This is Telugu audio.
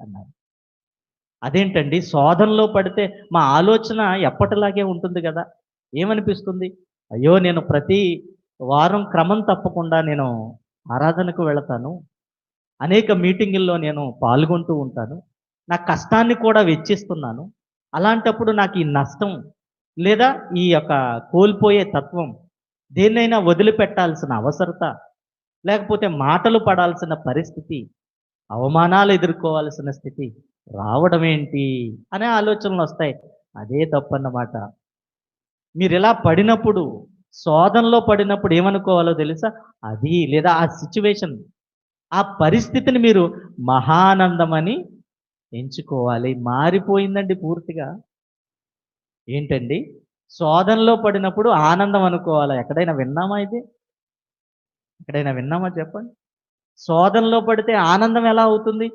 అన్నారు. అదేంటండి? శోధనలో పడితే మా ఆలోచన ఎప్పటిలాగే ఉంటుంది కదా? ఏమనిపిస్తుంది? అయ్యో నేను ప్రతి వారం క్రమం తప్పకుండా నేను ఆరాధనకు వెళతాను. అనేక మీటింగుల్లో నేను పాల్గొంటూ ఉంటాను. నా కష్టాన్ని కూడా వెచ్చిస్తున్నాను. అలాంటప్పుడు నాకు ఈ నష్టం లేదా ఈ యొక్క కోల్పోయే తత్వం దేన్నైనా వదిలిపెట్టాల్సిన అవసరత లేకపోతే మాటలు పడాల్సిన పరిస్థితి అవమానాలు ఎదుర్కోవాల్సిన స్థితి రావడం ఏంటి అనే ఆలోచనలు వస్తాయి. అదే తప్పన్నమాట. మీరు ఇలా పడినప్పుడు శోధనలో పడినప్పుడు ఏమనుకోవాలో తెలుసా? అది లేదా ఆ సిచ్యువేషన్ ఆ పరిస్థితిని మీరు మహానందమని ఎంచుకోవాలి. మారిపోయిందండి పూర్తిగా. ఏంటండి? శోధనలో పడినప్పుడు ఆనందం అనుకోవాలా? ఎక్కడైనా విన్నామా ఇది? ఎక్కడైనా విన్నామా చెప్పండి? శోధనలో పడితే ఆనందం ఎలా అవుతుంది?